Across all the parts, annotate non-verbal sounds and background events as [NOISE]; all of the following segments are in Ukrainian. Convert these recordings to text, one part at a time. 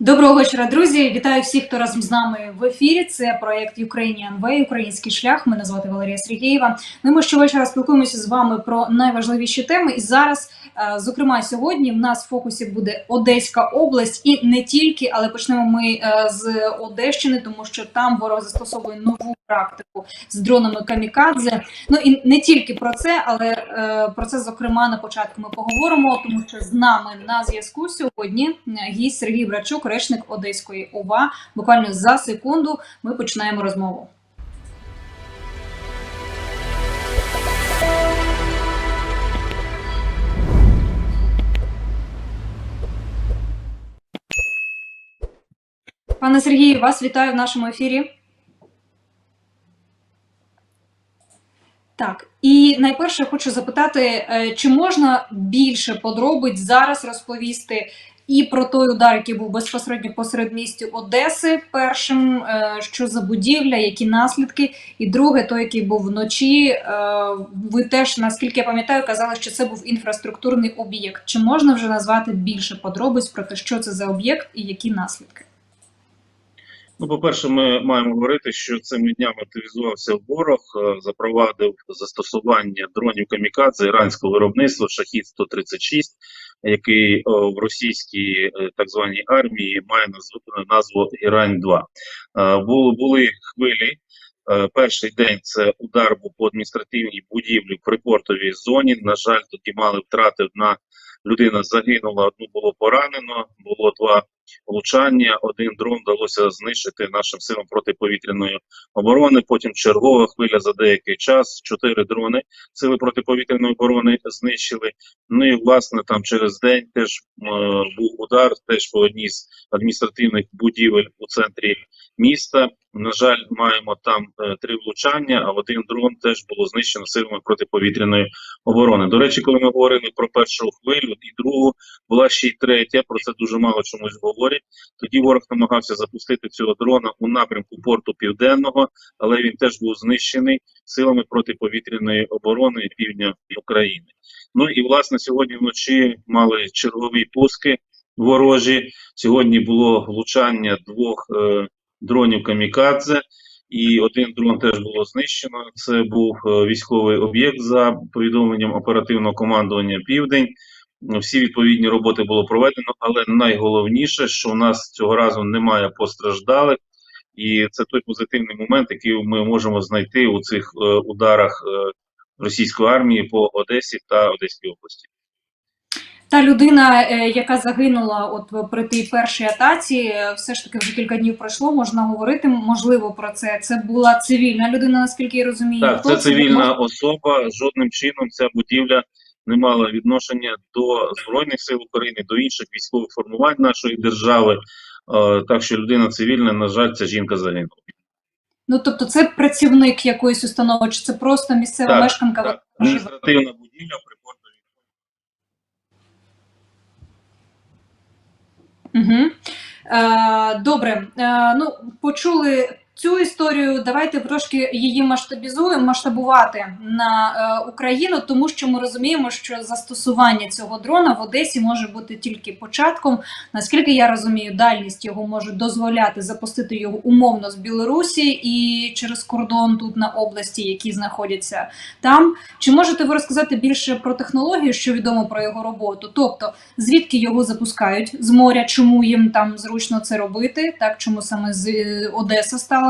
Доброго вечора, друзі! Вітаю всіх, хто разом з нами в ефірі. Це проект Ukrainian Way, Український шлях. Мене звати Валерія Сергієва. Ну, Ми щовечора спілкуємося з вами про найважливіші теми. І зараз, е, зокрема, сьогодні в нас в фокусі буде Одеська область, і не тільки, але почнемо ми е, з Одещини, тому що там ворог застосовує нову практику з дронами камікадзе. Ну і не тільки про це, але е, про це зокрема на початку ми поговоримо, тому що з нами на зв'язку сьогодні гість Сергій Брачук, речник Одеської ОВА. Буквально за секунду ми починаємо розмову. Пане Сергію, вас вітаю в нашому ефірі. Так, і найперше хочу запитати, е, чи можна більше подробиць зараз розповісти і про той удар, який був безпосередньо посеред місті Одеси, першим, е, що за будівля, які наслідки, і друге, той, який був вночі. е, Ви теж, наскільки я пам'ятаю, казали, що це був інфраструктурний об'єкт. Чи можна вже назвати більше подробиць про те, що це за об'єкт і які наслідки? Ну, по-перше, ми маємо говорити, що цими днями активізувався ворог, е, запровадив застосування дронів камікадзе іранського виробництва шахід 136 який в російській е, так званій армії має назву, Ірань 2 Були, були хвилі. Е, Перший день це удар був по адміністративній будівлі в припортовій зоні. На жаль, тоді мали втрати одна людина загинула, одну було поранено. Було два влучання. Один дрон вдалося знищити нашим силам протиповітряної оборони. Потім чергова хвиля за деякий час. Чотири дрони сили протиповітряної оборони знищили. Ну і власне там через день теж е, був удар теж по одній з адміністративних будівель у центрі міста. На жаль, маємо там е, три влучання, а один дрон теж було знищено силами протиповітряної оборони. До речі, коли ми говорили про першу хвилю і другу, була ще й третя. Про це дуже мало чомусь говорять. Тоді ворог намагався запустити цього дрона у напрямку порту південного, але він теж був знищений силами протиповітряної оборони півдня України. Ну і власне сьогодні вночі мали чергові пуски ворожі. Сьогодні було влучання двох е, дронів камікадзе. І один дрон теж було знищено. Це був е, військовий об'єкт за повідомленням оперативного командування Південь. Всі відповідні роботи було проведено, але найголовніше, що у нас цього разу немає постраждалих, і це той позитивний момент, який ми можемо знайти у цих е, ударах е, російської армії по Одесі та Одеській області. Та людина, е, яка загинула от при тій першій атаці, е, все ж таки вже кілька днів пройшло. Можна говорити можливо про це. Це була цивільна людина, наскільки я розумію. Так, Хто це цивільна Можна- особа. Жодним чином ця будівля не мала відношення до збройних сил України, до інших військових формувань нашої держави. Е, Так що людина цивільна, на жаль, ця жінка загинула. Ну тобто, це працівник якоїсь установи, чи це просто місцева Так, мешканка? так. Адміністративна будівля при Угу. Добре, е, ну почули цю історію. Давайте трошки її масштабізуємо, масштабувати на е, Україну, тому що ми розуміємо, що застосування цього дрона в Одесі може бути тільки початком. Наскільки я розумію, дальність його може дозволяти запустити його умовно з Білорусі і через кордон тут на області, які знаходяться там. Чи можете ви розказати більше про технологію, що відомо про його роботу? Тобто звідки його запускають з моря, чому їм там зручно це робити? Так чому саме з е, Одеса стала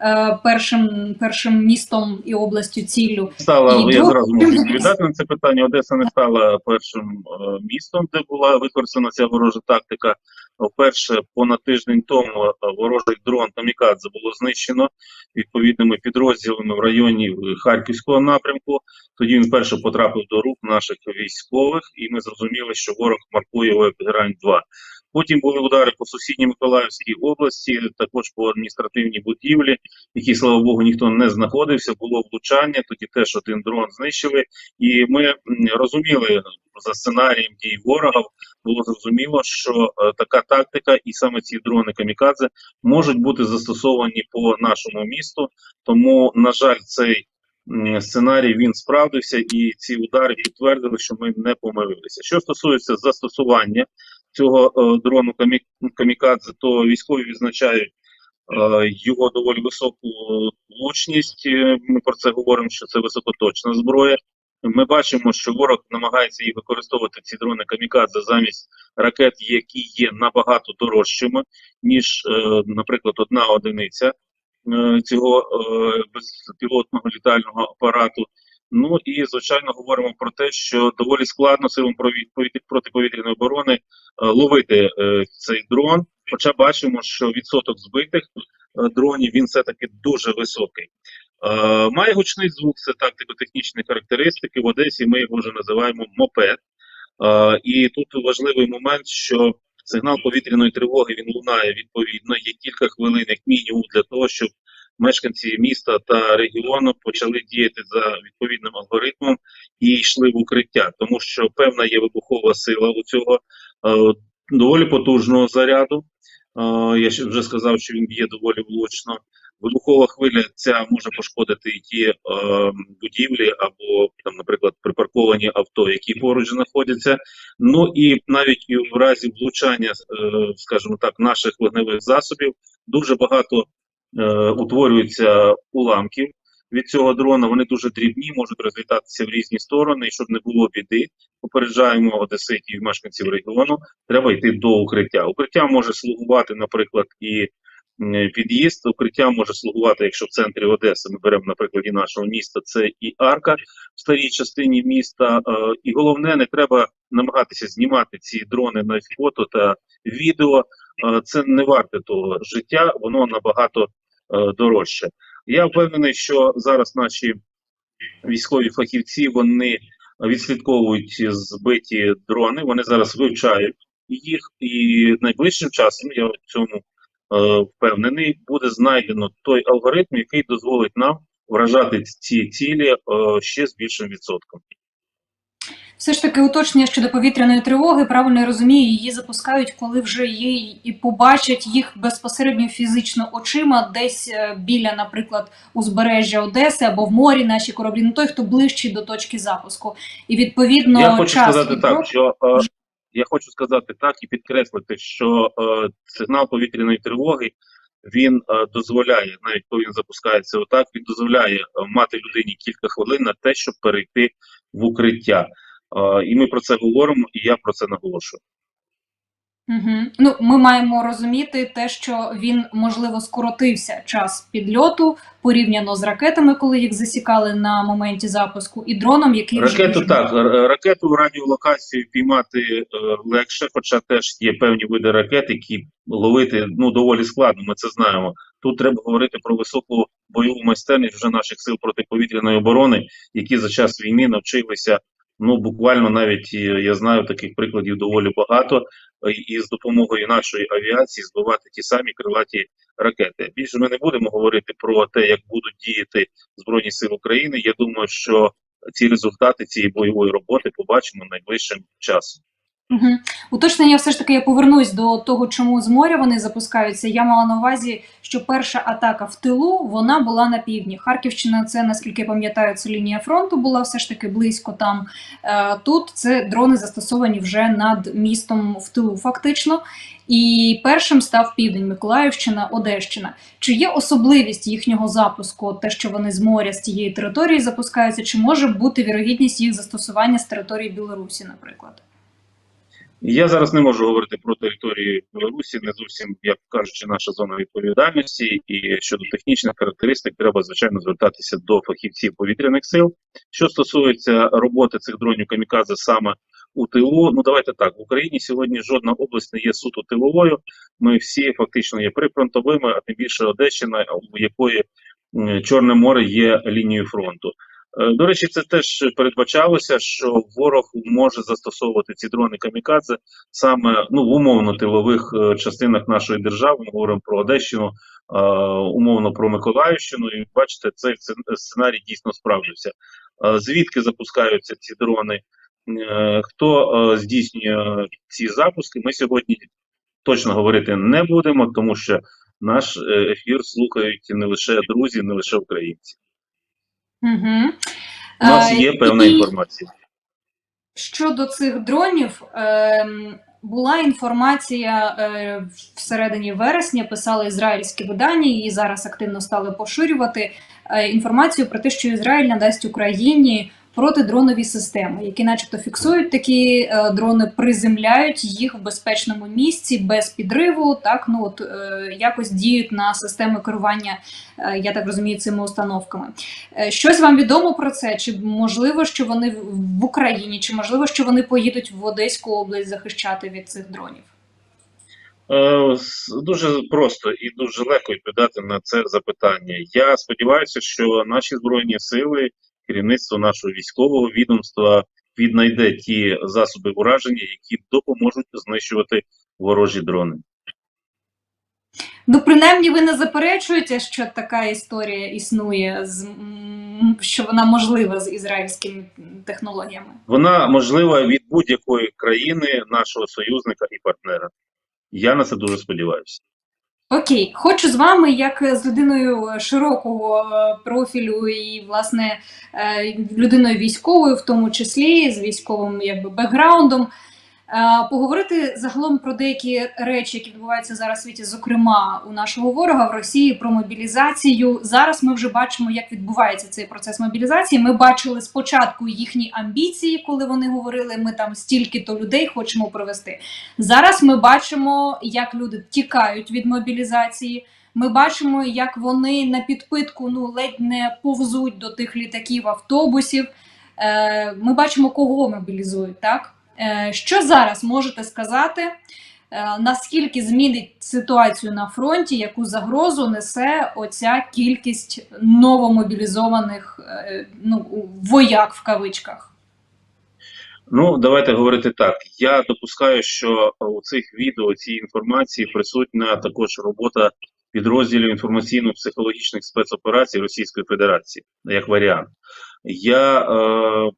е, першим першим містом і областю ціллю? Стала, І я друг- зразу можу [LAUGHS] відповідати на це питання. Одеса не стала першим е, містом, де була використана ця ворожа тактика. Вперше понад тиждень тому е, ворожий дрон Камікадзе було знищено відповідними підрозділами в районі е, Харківського напрямку. Тоді він вперше потрапив до рук наших військових, і ми зрозуміли, що ворог маркує його як Герань 2 Потім були удари по сусідній Миколаївській області, також по адміністративній будівлі, в якій, слава Богу, ніхто не знаходився. Було влучання. Тоді теж один дрон знищили, і ми розуміли за сценарієм дій ворога. Було зрозуміло, що е, така тактика, і саме ці дрони камікадзе можуть бути застосовані по нашому місту. Тому, на жаль, цей сценарій він справдився, і ці удари підтвердили, що ми не помилилися. Що стосується застосування цього е, дрону камікадзе, то військові відзначають е, його доволі високу влучність. Ми про це говоримо, що це високоточна зброя. Ми бачимо, що ворог намагається їх використовувати ці дрони камікадзе замість ракет, які є набагато дорожчими, ніж, е, наприклад, одна одиниця цього безпілотного літального апарату. Ну і звичайно говоримо про те, що доволі складно силам протиповітряної оборони е, ловити е, цей дрон. Хоча бачимо, що відсоток збитих е, дронів він все таки дуже високий. Має гучний звук, це тактико-технічні характеристики. В Одесі ми його вже називаємо мопед. І тут важливий момент, що сигнал повітряної тривоги він лунає відповідно. Є кілька хвилин, як мінімум, для того, щоб мешканці міста та регіону почали діяти за відповідним алгоритмом і йшли в укриття, тому що певна є вибухова сила у цього е, доволі потужного заряду. Е, я вже сказав, що він б'є доволі влучно. Вибухова хвиля ця може пошкодити і ті е, будівлі або там, наприклад, припарковані авто, які поруч знаходяться. Ну і навіть і в разі влучання, е, скажімо так, наших вогневих засобів дуже багато е, утворюється уламків від цього дрона. Вони дуже дрібні, можуть розлітатися в різні сторони, і щоб не було біди. Попереджаємо одеситів і мешканців регіону. Треба йти до укриття. Укриття може слугувати, наприклад, і під'їзд. Укриття може слугувати, якщо в центрі Одеси ми беремо на прикладі нашого міста, це і арка в старій частині міста. Е, І головне, не треба намагатися знімати ці дрони на фото та відео. Е, Це не варте того життя, воно набагато дорожче. Я впевнений, що зараз наші військові фахівці вони відслідковують збиті дрони. Вони зараз вивчають їх, і найближчим часом я в цьому е, впевнений, буде знайдено той алгоритм, який дозволить нам вражати ці цілі е, ще з більшим відсотком. Все ж таки уточнення щодо повітряної тривоги, правильно я розумію, її запускають, коли вже є і побачать їх безпосередньо фізично очима, десь е, біля, наприклад, узбережжя Одеси або в морі наші кораблі, ну той, хто ближчий до точки запуску. І відповідно я хочу час сказати так, що е, я хочу сказати так і підкреслити, що е, сигнал повітряної тривоги він е, дозволяє, навіть коли він запускається отак, він дозволяє е, мати людині кілька хвилин на те, щоб перейти в укриття. І ми про це говоримо, і я про це наголошую. Угу. Ну, ми маємо розуміти те, що він можливо скоротився час підльоту порівняно з ракетами, коли їх засікали на моменті запуску, і дроном, який Ракету дуже так, ракету в радіолокацію піймати е, легше, хоча теж є певні види ракет, які ловити ну доволі складно. Ми це знаємо. Тут треба говорити про високу бойову майстерність вже наших сил протиповітряної оборони, які за час війни навчилися. Ну буквально навіть е, я знаю таких прикладів доволі багато, е, і з допомогою нашої авіації збивати ті самі крилаті ракети. Більше ми не будемо говорити про те, як будуть діяти збройні сили України. Я думаю, що ці результати цієї бойової роботи побачимо найближчим часом. Угу. Уточнення, все ж таки, я повернусь до того, чому з моря вони запускаються. Я мала на увазі, що перша атака в тилу вона була на півдні. Харківщина, це наскільки я пам'ятаю, це лінія фронту була все ж таки близько там. Е, Тут це дрони застосовані вже над містом в тилу, фактично. І першим став південь, Миколаївщина, Одещина. Чи є особливість їхнього запуску, те, що вони з моря з тієї території запускаються, чи може бути вірогідність їх застосування з території Білорусі, наприклад? Я зараз не можу говорити про територію Білорусі, не зовсім, як кажучи, наша зона відповідальності. І щодо технічних характеристик, треба звичайно звертатися до фахівців повітряних сил. Що стосується роботи цих дронів камікадзе саме у тилу, ну давайте так в Україні сьогодні жодна область не є суто тиловою. Ми всі фактично є прифронтовими, а тим більше Одещина, у якої Чорне море є лінією фронту. Е, До речі, це теж передбачалося, що ворог може застосовувати ці дрони камікадзе саме ну в умовно тилових е, частинах нашої держави. Ми говоримо про Одещину, е, умовно про Миколаївщину. І бачите, цей сценарій дійсно справдився. Е, Звідки запускаються ці дрони? Хто здійснює ці запуски? Ми сьогодні точно говорити не будемо, тому що наш ефір слухають не лише друзі, не лише українці. Угу. У нас є певна інформація. Щодо цих дронів, ем, була інформація е, всередині вересня, писали ізраїльські видання, її зараз активно стали поширювати е, інформацію про те, що Ізраїль надасть Україні протидронові системи, які, начебто, фіксують такі е, дрони, приземляють їх в безпечному місці без підриву. Так, ну от е, якось діють на системи керування, е, я так розумію, цими установками. Щось вам відомо про це? Чи можливо, що вони в- Україні, чи можливо, що вони поїдуть в Одеську область захищати від цих дронів? Дуже просто і дуже легко відповідати на це запитання. Я сподіваюся, що наші збройні сили, керівництво нашого військового відомства віднайде ті засоби ураження, які допоможуть знищувати ворожі дрони. Ну, принаймні, ви не заперечуєте, що така історія існує, що вона можлива з ізраїльськими технологіями. Вона можлива від будь-якої країни, нашого союзника і партнера. Я на це дуже сподіваюся. Окей, хочу з вами, як з людиною широкого е, профілю і, власне, е, людиною військовою, в тому числі з військовим якби бекграундом, поговорити загалом про деякі речі, які відбуваються зараз в світі, зокрема у нашого ворога в Росії про мобілізацію. Зараз ми вже бачимо, як відбувається цей процес мобілізації. Ми бачили спочатку їхні амбіції, коли вони говорили, ми там стільки-то людей хочемо провести. Зараз ми бачимо, як люди тікають від мобілізації. Ми бачимо, як вони на підпитку ну ледь не повзуть до тих літаків, автобусів. Е, ми бачимо, кого мобілізують. Так е, що зараз можете сказати? Е, наскільки змінить ситуацію на фронті, яку загрозу несе оця кількість новомобілізованих е, ну, вояк в кавичках? Ну, давайте говорити так. Я допускаю, що у цих відео, цій інформації присутня також робота підрозділів інформаційно-психологічних спецоперацій Російської Федерації як варіант. Я, е,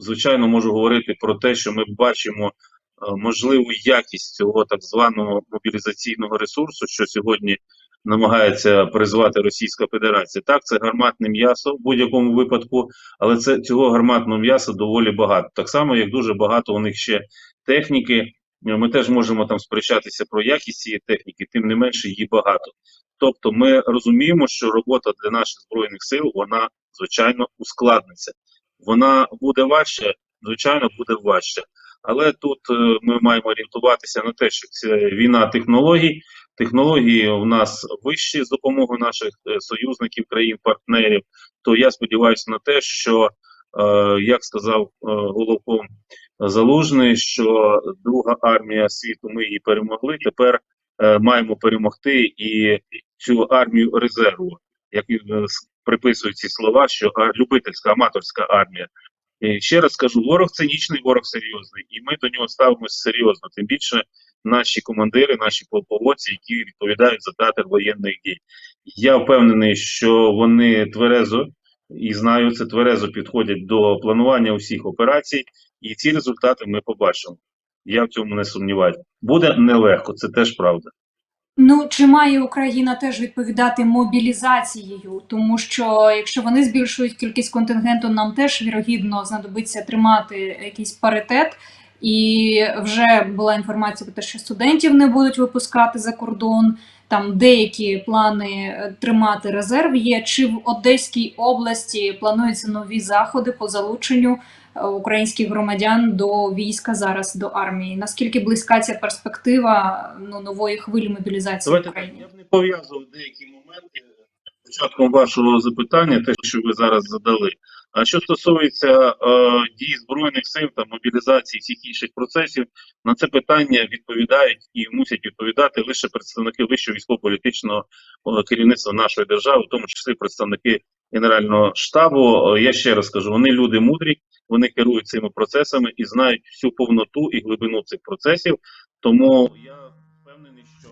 звичайно, можу говорити про те, що ми бачимо е, можливу якість цього так званого мобілізаційного ресурсу, що сьогодні намагається призвати Російська Федерація. Так, це гарматне м'ясо в будь-якому випадку, але це цього гарматного м'яса доволі багато. Так само, як дуже багато у них ще техніки. Ми теж можемо там сперечатися про якість цієї техніки, тим не менше її багато. Тобто, ми розуміємо, що робота для наших збройних сил вона звичайно ускладниться. Вона буде важче, звичайно, буде важче. Але тут е, ми маємо орієнтуватися на те, що це війна технологій. Технології у нас вищі з допомогою наших е, союзників, країн-партнерів. То я сподіваюся на те, що, е, як сказав головком Залужний, що друга армія світу ми її перемогли. Тепер маємо перемогти і цю армію резерву, як е, приписують ці слова, що любительська аматорська армія. І ще раз кажу, ворог цинічний, ворог серйозний, і ми до нього ставимося серйозно. Тим більше наші командири, наші полководці, які відповідають за театр воєнних дій. Я впевнений, що вони тверезо і знаю, це тверезо підходять до планування усіх операцій, і ці результати ми побачимо. Я в цьому не сумніваюся. Буде нелегко, це теж правда. Ну, чи має Україна теж відповідати мобілізацією? Тому що якщо вони збільшують кількість контингенту, нам теж вірогідно знадобиться тримати якийсь паритет. І вже була інформація про те, що студентів не будуть випускати за кордон. Там деякі плани е, тримати резерв є. Чи в Одеській області плануються нові заходи по залученню українських громадян до війська зараз до армії? Наскільки близька ця перспектива ну, нової хвилі мобілізації Давайте так, Україні? я б не пов'язував деякі моменти початком вашого запитання, те, що ви зараз задали. А що стосується е, дій збройних сил та мобілізації всіх інших процесів, на це питання відповідають і мусять відповідати лише представники вищого військово-політичного е, керівництва нашої держави, в тому числі представники Генерального штабу. Е, я ще раз кажу, вони люди мудрі, вони керують цими процесами і знають всю повноту і глибину цих процесів. Тому я впевнений, що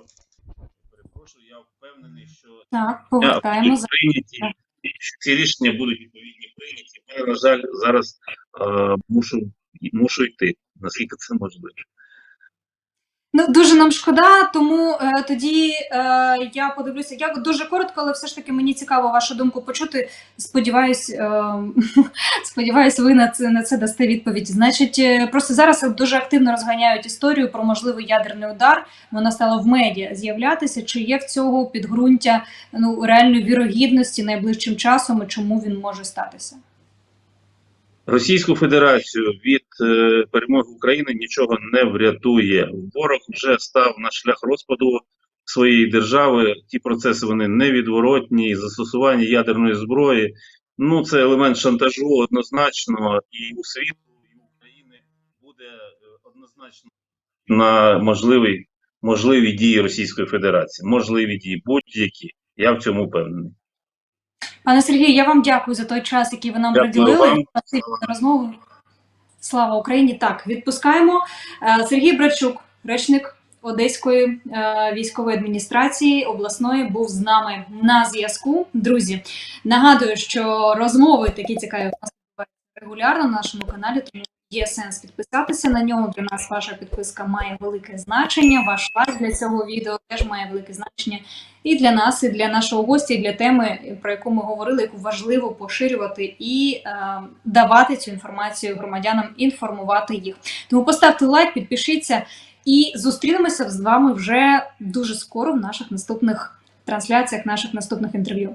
перепрошую, я впевнений, що Так, будуть повертаємося. прийняті, ці рішення будуть відповідні прийняті. Я, на жаль, зараз е, мушу, мушу йти, наскільки це можливо. Ну, дуже нам шкода, тому е, тоді е, я подивлюся. Я дуже коротко, але все ж таки мені цікаво вашу думку почути. Сподіваюсь, е, [LAUGHS] сподіваюсь, ви на це на це дасте відповідь. Значить, е, просто зараз дуже активно розганяють історію про можливий ядерний удар. Вона стала в медіа з'являтися. Чи є в цього підґрунтя ну реальної вірогідності найближчим часом і чому він може статися? Російську Федерацію від е, перемоги України нічого не врятує. Ворог вже став на шлях розпаду своєї держави. Ті процеси вони невідворотні. Застосування ядерної зброї. Ну це елемент шантажу однозначно, і у світу, і України буде е, однозначно на можливі, можливі дії Російської Федерації. Можливі дії будь-які. Я в цьому впевнений. Пане Сергію, я вам дякую за той час, який ви нам Дякую приділили. Спасибі за розмову. Слава Україні! Так, відпускаємо. Е, Сергій Брачук, речник Одеської е, військової адміністрації обласної, був з нами на зв'язку. Друзі, нагадую, що розмови такі цікаві у нас регулярно на нашому каналі, тому є сенс підписатися на нього. Для нас ваша підписка має велике значення. Ваш лайк для цього відео теж має велике значення і для нас, і для нашого гостя, і для теми, про яку ми говорили, яку важливо поширювати і е, давати цю інформацію громадянам, інформувати їх. Тому поставте лайк, підпишіться і зустрінемося з вами вже дуже скоро в наших наступних трансляціях, наших наступних інтерв'ю.